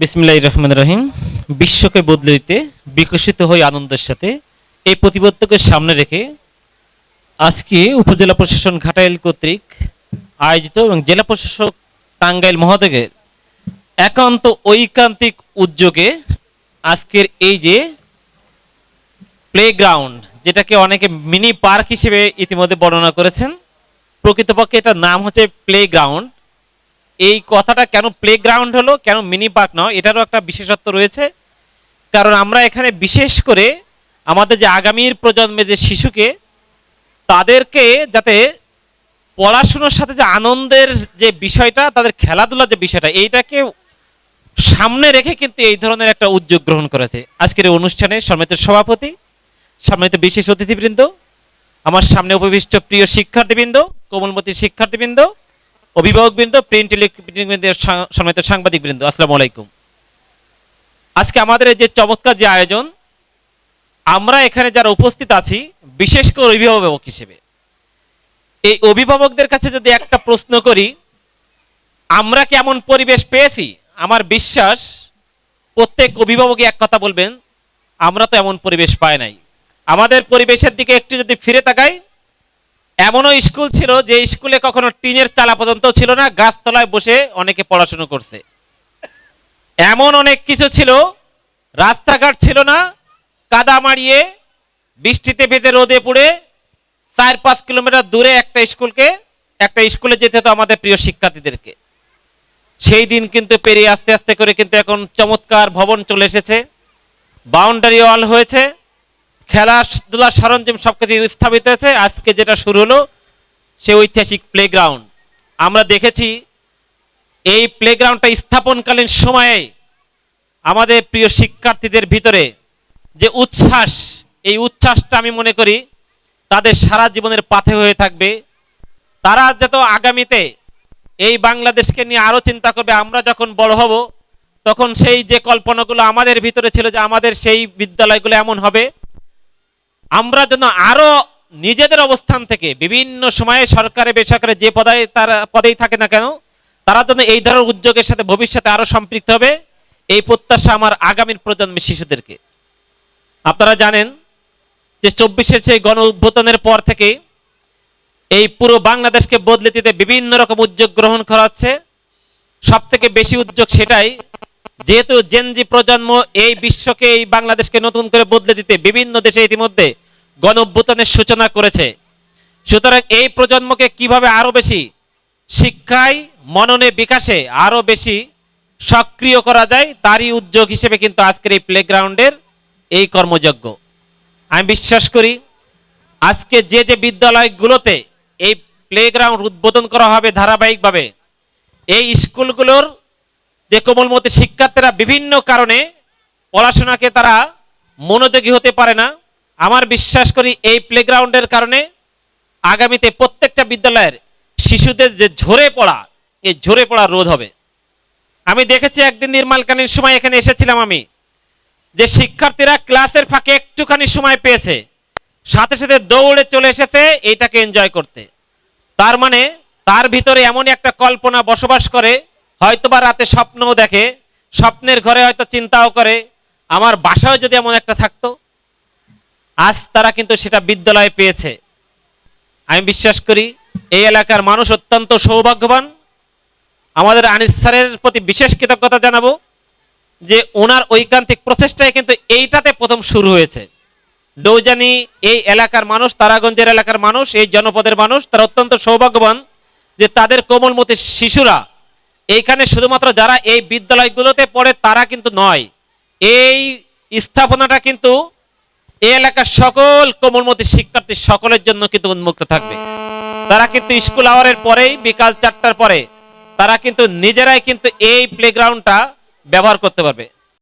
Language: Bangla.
বিসমিল্লাহ রহমান রহিম। বিশ্বকে বদলে দিতে বিকশিত হয়ে আনন্দের সাথে এই প্রতিবদ্ধকে সামনে রেখে আজকে উপজেলা প্রশাসন ঘাটাইল কর্তৃক আয়োজিত এবং জেলা প্রশাসক টাঙ্গাইল মহোদয়ের একান্ত ঐকান্তিক উদ্যোগে আজকের এই যে প্লেগ্রাউন্ড যেটাকে অনেকে মিনি পার্ক হিসেবে ইতিমধ্যে বর্ণনা করেছেন, প্রকৃতপক্ষে এটার নাম হচ্ছে প্লেগ্রাউন্ড এই কথাটা কেন প্লেগ্রাউন্ড হলো, কেন মিনি পার্ক নয় এটারও একটা বিশেষত্ব রয়েছে। কারণ আমরা এখানে বিশেষ করে আমাদের যে আগামীর প্রজন্মের যে শিশুকে, তাদেরকে যাতে পড়াশুনোর সাথে যে আনন্দের যে বিষয়টা, তাদের খেলাধুলার যে বিষয়টা, এইটাকে সামনে রেখে কিন্তু এই ধরনের একটা উদ্যোগ গ্রহণ করেছে। আজকের এই অনুষ্ঠানে সম্মানিত সভাপতি, সম্মানিত বিশেষ অতিথিবৃন্দ, আমার সামনে উপবিষ্ট প্রিয় শিক্ষার্থীবৃন্দ, কোমলমতি শিক্ষার্থীবৃন্দ অভিভাবকবৃন্দ প্রিন্ট ইলেকট্রনিক সম্মানিত সাংবাদিকবৃন্দ, আসসালামু আলাইকুম। আজকে আমাদের যে চমৎকার যে আয়োজন, আমরা এখানে যারা উপস্থিত আছি, বিশেষ করে অভিভাবক হিসেবে, এই অভিভাবকদের কাছে যদি একটা প্রশ্ন করি, আমরা কেমন পরিবেশ পেয়েছি? আমার বিশ্বাস, প্রত্যেক অভিভাবকই এক কথা বলবেন, আমরা তো এমন পরিবেশ পাই নাই। আমাদের পরিবেশের দিকে একটু যদি ফিরে তাকাই এমনও স্কুল ছিল যে স্কুলে কখনো টিনের চালা পর্যন্ত ছিল না, গাছতলায় বসে অনেকে পড়াশুনো করছে। এমন অনেক কিছু ছিল, রাস্তাঘাট ছিল না, কাদা মারিয়ে, বৃষ্টিতে ভেজে রোদে পুড়ে, চার পাঁচ কিলোমিটার দূরে একটা স্কুলকে, একটা স্কুলে যেতে হতো আমাদের প্রিয় শিক্ষার্থীদেরকে। সেই দিন কিন্তু পেরিয়ে আস্তে আস্তে করে কিন্তু এখন চমৎকার ভবন চলে এসেছে। বাউন্ডারি ওয়াল হয়েছে। খেলাধুলার সরঞ্জাম সব কিছু স্থাপিত হয়েছে। আজকে যেটা শুরু হলো, সে ঐতিহাসিক প্লেগ্রাউন্ড আমরা দেখেছি, এই প্লেগ্রাউন্ডটা স্থাপনকালীন সময়ে আমাদের প্রিয় শিক্ষার্থীদের ভিতরে যে উচ্ছ্বাস, এই উচ্ছ্বাসটা আমি মনে করি তাদের সারা জীবনের পাথে হয়ে থাকবে। তারা যত আগামীতে এই বাংলাদেশকে নিয়ে আরও চিন্তা করবে, আমরা যখন বড় হব, তখন সেই যে কল্পনাগুলো আমাদের ভিতরে ছিল যে আমাদের সেই বিদ্যালয়গুলো এমন হবে আমরা যেন আরও নিজেদের অবস্থান থেকে বিভিন্ন সময়ে সরকারে, বেসরকারে যে পদায় তারা, পদেই থাকে না কেন, তারা যেন এই ধরনের উদ্যোগের সাথে ভবিষ্যতে আরও সম্পৃক্ত হবে, এই প্রত্যাশা আমার আগামীর প্রজন্মের শিশুদেরকে। আপনারা জানেন যে চব্বিশের সেই গণ উদ্বোধনের পর থেকে এই পুরো বাংলাদেশকে বদলে দিতে বিভিন্ন রকম উদ্যোগ গ্রহণ করা হচ্ছে। সব থেকে বেশি উদ্যোগ সেটাই যেহেতু জেনজি প্রজন্ম এই বিশ্বকে, এই বাংলাদেশকে নতুন করে বদলে দিতে বিভিন্ন দেশে ইতিমধ্যে গণ সূচনা করেছে। সুতরাং এই প্রজন্মকে কীভাবে আরও বেশি শিক্ষায়, মননে বিকাশে আরও বেশি সক্রিয় করা যায়, তারই উদ্যোগ হিসেবে কিন্তু আজকের এই প্লেগ্রাউন্ডের এই কর্মযজ্ঞ। আমি বিশ্বাস করি, আজকে যে যে বিদ্যালয়গুলোতে এই প্লেগ্রাউন্ড উদ্বোধন করা হবে ধারাবাহিকভাবে, এই স্কুলগুলোর যে কোমলমতি শিক্ষার্থীরা বিভিন্ন কারণে পড়াশোনাকে তারা মনোযোগী হতে পারে না, আমার বিশ্বাস করি এই প্লেগ্রাউন্ডের কারণে আগামীতে প্রত্যেকটা বিদ্যালয়ের শিশুদের যে ঝরে পড়া, এই ঝরে পড়া রোধ হবে। আমি দেখেছি একদিন নির্মাণকালীন সময় এখানে এসেছিলাম আমি, যে শিক্ষার্থীরা ক্লাসের ফাঁকে একটুখানি সময় পেয়েছে, সাথে সাথে দৌড়ে চলে এসেছে এইটাকে এনজয় করতে। তার মানে তার ভিতরে এমন একটা কল্পনা বসবাস করে হয়তোবা রাতে স্বপ্নও দেখে, স্বপ্নের ঘরে হয়তো চিন্তাও করে, আমার বাসায় যদি এমন একটা থাকতো, আজ তারা কিন্তু সেটা বিদ্যালয়ে পেয়েছে। আমি বিশ্বাস করি, এই এলাকার মানুষ অত্যন্ত সৌভাগ্যবান। আমাদের আনিস স্যারের প্রতি বিশেষ কৃতজ্ঞতা জানাব যে ওনার ঐকান্তিক প্রচেষ্টায় কিন্তু এইটাতে প্রথম শুরু হয়েছে। দৌজানি এই এলাকার মানুষ, তারাগঞ্জের এলাকার মানুষ, এই জনপদের মানুষ, তারা অত্যন্ত সৌভাগ্যবান যে তাদের কোমলমতি শিশুরা এইখানে শুধুমাত্র যারা এই বিদ্যালয়গুলোতে পড়ে তারা কিন্তু নয়, এই স্থাপনাটা কিন্তু এই এলাকার সকল কোমলমতি শিক্ষার্থী সকলের জন্য কিন্তু উন্মুক্ত থাকবে। তারা কিন্তু স্কুল আওয়ারের পরেই বিকাল চারটার পরে তারা কিন্তু নিজেরাই কিন্তু এই প্লেগ্রাউন্ডটা ব্যবহার করতে পারবে।